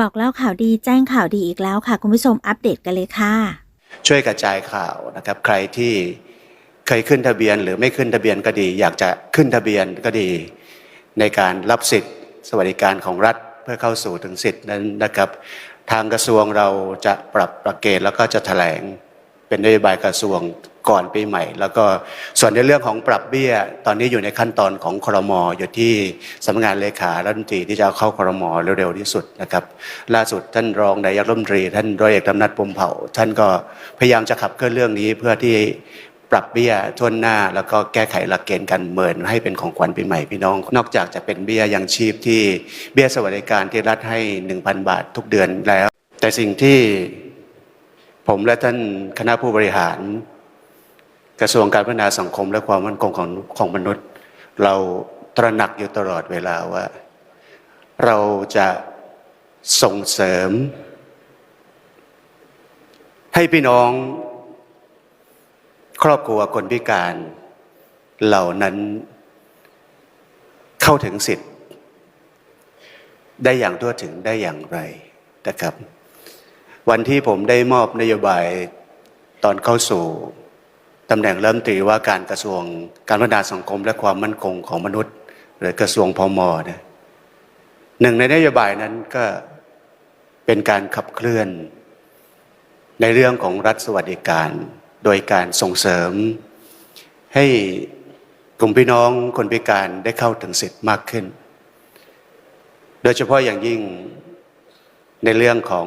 บอกเล่าข่าวดีแจ้งข่าวดีอีกแล้วค่ะ คุณผู้ชมอัปเดตกันเลยค่ะ ช่วยกระจายข่าวนะครับ ใครที่เคยขึ้นทะเบียนหรือไม่ขึ้นทะเบียนก็ดี อยากจะขึ้นทะเบียนก็ดี ในการรับสิทธิ์ สวัสดิการของรัฐเพื่อเข้าสู่ถึงสิทธิ์นั้นนะครับ ทางกระทรวงเราจะปรับประเกณฑ์แล้วก็จะแถลงเป็นนโยบายกระทรวง ก่อนปีใหม่ แล้วก็ส่วนในเรื่องของปรับเบี้ย ตอนนี้อยู่ในขั้นตอนของครมอยู่ที่สำนักงานเลขารัฐมนตรีที่จะเข้าครมเร็วๆที่สุดนะครับล่าสุดท่านรองนายกรัฐมนตรี ท่านร้อยเอกธรรมนัฐพมเผ่า ท่านก็พยายามจะขับเคลื่อนเรื่องนี้เพื่อที่ปรับเบี้ยทวนหน้า แล้วก็แก้ไขหลักเกณฑ์การเมินให้เป็นของขวัญปีใหม่พี่น้อง นอกจากจะเป็นเบี้ยยังชีพที่เบี้ยสวัสดิการที่รัฐให้ 1,000 บาททุกเดือนแล้ว แต่สิ่งที่ผมและท่านคณะผู้บริหาร กระทรวงการพัฒนาสังคมและความมั่นคงของของมนุษย์ เราตระหนักอยู่ตลอดเวลาว่า เราจะส่งเสริม ให้พี่น้องครอบครัวคนพิการเหล่านั้นเข้าถึงสิทธิ์ ได้อย่างทั่วถึงได้อย่างไรนะครับ วันที่ผมได้มอบนโยบายตอนเข้าสู่ ตำแหน่งเริ่มตรีว่าการกระทรวงการพัฒนาสังคมและความมั่นคงของมนุษย์ หรือกระทรวงพมเนี่ยหนึ่งในนโยบายนั้นก็เป็นการขับเคลื่อน ในเรื่องของรัฐสวัสดิการ โดยการส่งเสริม ให้กลุ่มพี่น้องคนพิการได้เข้าถึงสิทธิ์มากขึ้น โดยเฉพาะอย่างยิ่งในเรื่องของ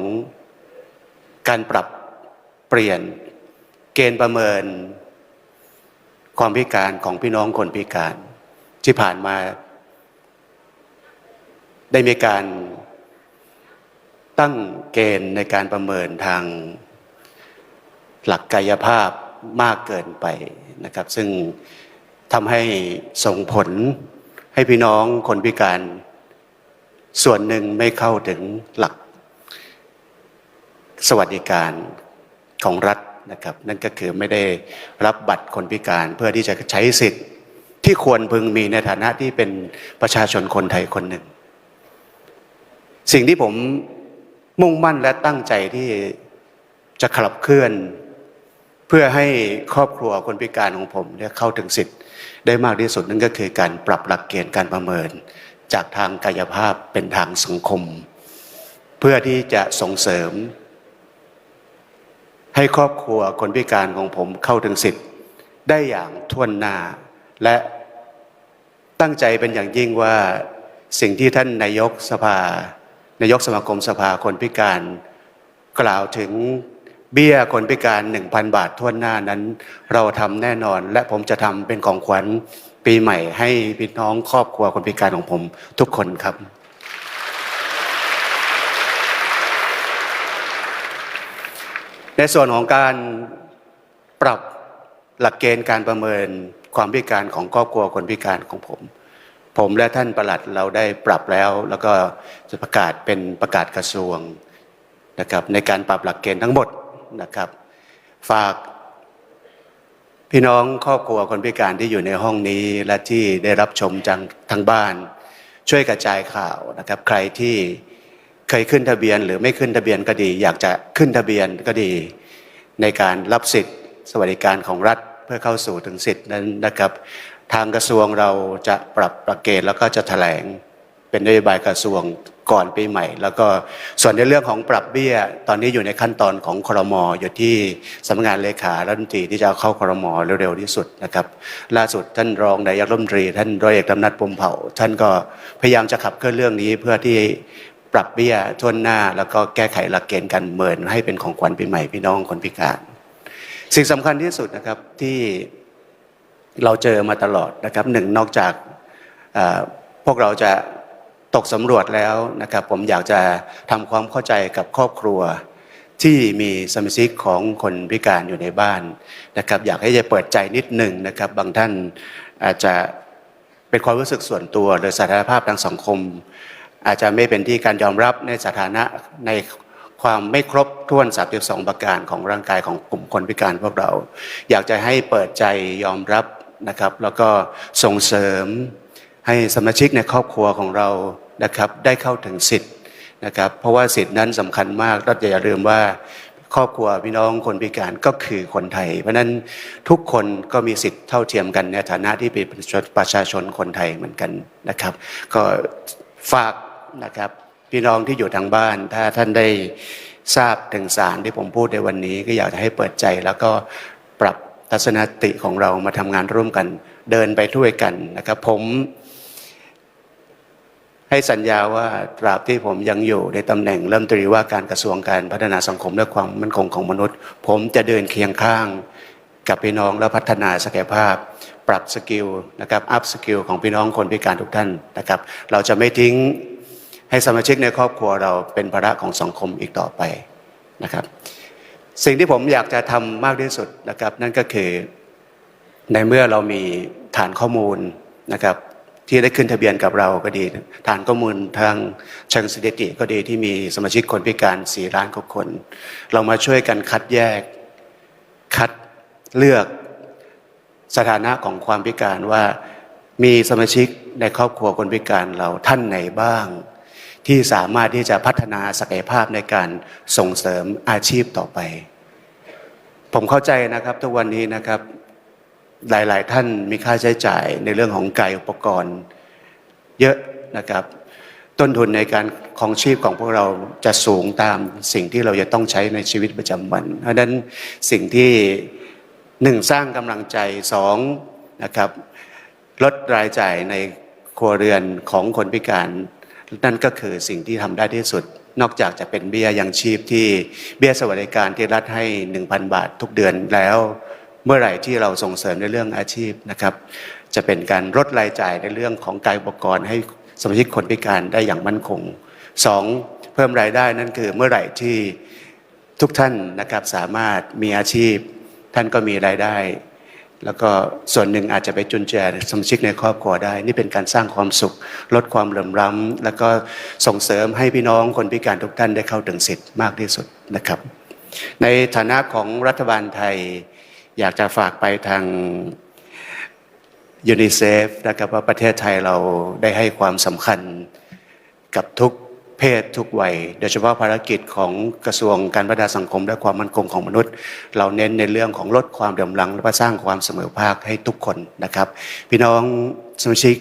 การปรับเปลี่ยนเกณฑ์ประเมิน ความพิการของพี่น้องคนพิการ ที่ผ่านมา ได้มีการตั้งเกณฑ์ในการประเมินทางหลักกายภาพมากเกินไปนะครับ ซึ่งทำให้ส่งผลให้พี่น้องคนพิการ ส่วนหนึ่งไม่เข้าถึงหลัก สวัสดิการของรัฐ นะครับนั่นก็คือไม่ได้รับบัตรคนพิการเพื่อที่จะใช้สิทธิ์ ที่ควรพึงมีในฐานะที่เป็นประชาชนคนไทยคนหนึ่ง สิ่งที่ผมมุ่งมั่นและตั้งใจที่จะขับเคลื่อน เพื่อให้ครอบครัวคนพิการของผมเนี่ยเข้าถึงสิทธิ์ได้มากที่สุดนั่นก็คือการปรับหลักเกณฑ์การประเมิน จากทางกายภาพเป็นทางสังคม เพื่อที่จะส่งเสริม ให้ครอบครัวคนพิการของผมเข้าถึงสิทธิ์ ได้อย่างท่วนหน้า และตั้งใจเป็นอย่างยิ่งว่าสิ่งที่ท่านนายกสภา นายกสมาคมสภาคนพิการ กล่าวถึงเบี้ยคนพิการ 1,000 บาทท่วนหน้านั้น เราทำแน่นอนและผมจะทำเป็นของขวัญปีใหม่ให้พี่น้องครอบครัวคนพิการของผมทุกคนครับ ในส่วนของการปรับหลักเกณฑ์การประเมินความพิการของครอบครัวคนพิการของผม ผมและท่านประหลัดเราได้ปรับแล้ว แล้วก็จะประกาศเป็นประกาศกระทรวงนะครับในการปรับหลักเกณฑ์ทั้งหมดนะครับ ฝากพี่น้องครอบครัวคนพิการที่อยู่ในห้องนี้และที่ได้รับชมจังทางบ้าน ช่วยกระจายข่าวนะครับ ใครที่ เคยขึ้นทะเบียนหรือไม่ขึ้นทะเบียนก็ดี อยากจะขึ้นทะเบียนก็ดี ในการรับสิทธิ์สวัสดิการของรัฐเพื่อเข้าสู่ถึงสิทธินั้นนะครับ ทางกระทรวงเราจะปรับประเกณฑ์แล้วก็จะแถลงเป็นนโยบายกระทรวงก่อนปีใหม่ แล้วก็ส่วนในเรื่องของปรับเบี้ย ตอนนี้อยู่ในขั้นตอนของครมออยู่ที่สำนักงานเลขารัฐมนตรีที่จะเข้าครมอเร็วๆที่สุดนะครับ ล่าสุดท่านรองนายกรัฐมนตรีท่านร้อยเอกธรรมนัฐพมเผ่า ท่านก็พยายามจะขับเคลื่อนเรื่องนี้เพื่อที่ ปรับเบี้ยทวนหน้า แล้วก็แก้ไขหลักเกณฑ์การเมินให้เป็นของขวัญปีใหม่พี่น้องคนพิการ สิ่งสำคัญที่สุดนะครับที่เราเจอมาตลอดนะครับหนึ่งนอกจากพวกเราจะตกสำรวจแล้วนะครับ ผมอยากจะทำความเข้าใจกับครอบครัวที่มีสมาชิกของคนพิการอยู่ในบ้านนะครับ อยากให้จะเปิดใจนิดหนึ่งนะครับ บางท่านอาจจะเป็นความรู้สึกส่วนตัวหรือสถานภาพทางสังคม อาจจะไม่เป็นที่การยอมรับในสถานะในความไม่ครบถ้วน 32 ประการของร่างกายของกลุ่มคนพิการพวกเรา อยากจะให้เปิดใจยอมรับนะครับ แล้วก็ส่งเสริมให้สมาชิกในครอบครัวของเรานะครับ ได้เข้าถึงสิทธิ์นะครับ เพราะว่าสิทธินั้นสำคัญมากเราอย่าลืมว่าครอบครัวพี่น้องคนพิการก็คือคนไทย เพราะนั้นทุกคนก็มีสิทธิ์เท่าเทียมกันในฐานะที่เป็นประชาชนคนไทยเหมือนกันนะครับ ก็ฝาก นะครับ พี่น้องที่อยู่ทางบ้าน ถ้าท่านได้ทราบถึงสารที่ผมพูดในวันนี้ ก็อยากจะให้เปิดใจแล้วก็ปรับทัศนคติของเรามาทำงานร่วมกัน เดินไปด้วยกันนะครับ ผมให้สัญญาว่าตราบที่ผมยังอยู่ในตำแหน่งเริ่มตรีว่าการกระทรวงการพัฒนาสังคมและความมั่นคงของมนุษย์ ผมจะเดินเคียงข้างกับพี่น้องและพัฒนาศักยภาพ ปรับสกิลนะครับอัพสกิลของพี่น้องคนพิการทุกท่านนะครับ เราจะไม่ทิ้ง ให้สมาชิกในครอบครัวเราเป็นภาระของสังคมอีกต่อไปนะครับ สิ่งที่ผมอยากจะทำมากที่สุดนะครับ นั่นก็คือในเมื่อเรามีฐานข้อมูลนะครับที่ได้ขึ้นทะเบียนกับเราก็ดี ฐานข้อมูลทางเชิงสถิติก็ดีที่มีสมาชิกคนพิการ4ล้านกว่าคน เรามาช่วยกันคัดแยก คัดเลือกสถานะของความพิการว่ามีสมาชิกในครอบครัวคนพิการเราท่านไหนบ้าง ที่สามารถที่จะพัฒนาศักยภาพในการส่งเสริมอาชีพต่อไป ผมเข้าใจนะครับทุกวันนี้นะครับหลาย ๆ ท่านมีค่าใช้จ่ายในเรื่องของไกอุปกรณ์ เยอะนะครับ ต้นทุนในการของชีพของพวกเราจะสูงตามสิ่งที่เราจะต้องใช้ในชีวิตประจำวัน เพราะนั้นสิ่งที่หนึ่งสร้างกำลังใจสองนะครับลดรายจ่ายในครัวเรือนของคนพิการ นั่นก็คือสิ่งที่ทำได้ที่สุด นอกจากจะเป็นเบี้ยยังชีพที่เบี้ยสวัสดิการที่รัฐให้ 1,000 บาททุกเดือนแล้ว เมื่อไหร่ที่เราส่งเสริมในเรื่องอาชีพนะครับ จะเป็นการลดรายจ่ายในเรื่องของกายอุปกรณ์ให้สมาชิกคนพิการได้อย่างมั่นคงสองเพิ่มรายได้นั่นคือเมื่อไหร่ที่ทุกท่านนะครับสามารถมีอาชีพ ท่านก็มีรายได้ แล้วก็ส่วนหนึ่งอาจจะไปจุนแจสมาชิกในครอบครัวได้ นี่เป็นการสร้างความสุข ลดความเหลื่อมล้ำแล้วก็ส่งเสริมให้พี่น้องคนพิการทุกท่านได้เข้าถึงสิทธิ์มากที่สุดนะครับ ในฐานะของรัฐบาลไทยอยากจะฝากไปทางยูนิเซฟนะครับว่าประเทศไทยเราได้ให้ความสำคัญกับทุก เพศทุกวัย โดยเฉพาะภารกิจของกระทรวงการพัฒนาสังคม และความมั่นคงของมนุษย์ เราเน้นในเรื่องของลดความเดือดร้อนและสร้างความเสมอภาคให้ทุกคนนะครับ พี่น้องสมาชิก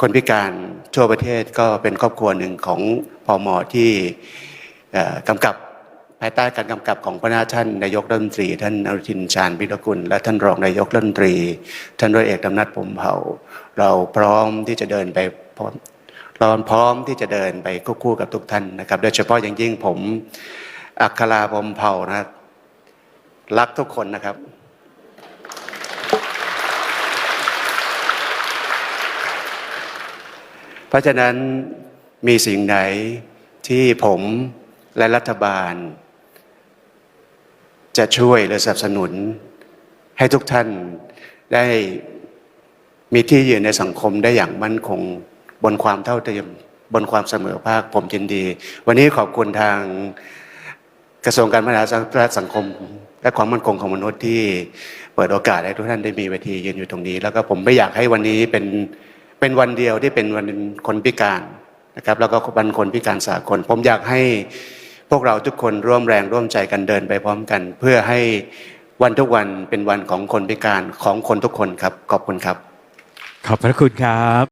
คนพิการทั่วประเทศก็เป็นครอบครัวหนึ่งของพอมอที่กำกับภายใต้การกำกับของพระนาท่านนายกรัฐมนตรี ท่านอนุทินชาญวิรกุล และท่านรองนายกรัฐมนตรี ท่านร้อยเอกดำนัดผมเผ่า เราพร้อมที่จะเดินไปพร้อม เราพร้อมที่จะเดินไปคู่ๆกับทุกท่านนะครับ โดยเฉพาะอย่างยิ่งผมอัคราผมเผ่านะรักทุกคนนะครับ เพราะฉะนั้นมีสิ่งไหนที่ผมและรัฐบาล จะช่วยหรือสนับสนุน ให้ทุกท่านได้มีที่ยืนในสังคมได้อย่างมั่นคง บนความเท่าเทียมบนความเสมอภาคผมยินดี วันนี้ขอบคุณทางกระทรวงการพัฒนาสังคม และความมั่นคงของมนุษย์ที่เปิดโอกาสให้ทุกท่านได้มีเวทียืนอยู่ตรงนี้ แล้วก็ผมไม่อยากให้วันนี้เป็นเป็นวันเดียวที่เป็นวันคนพิการนะครับ แล้วก็วันคนพิการสากล ผมอยากให้พวกเราทุกคนร่วมแรงร่วมใจกันเดินไปพร้อมกัน เพื่อให้วันทุกวันเป็นวันของคนพิการของคนทุกคนครับขอบคุณครับ ขอบพระคุณครับ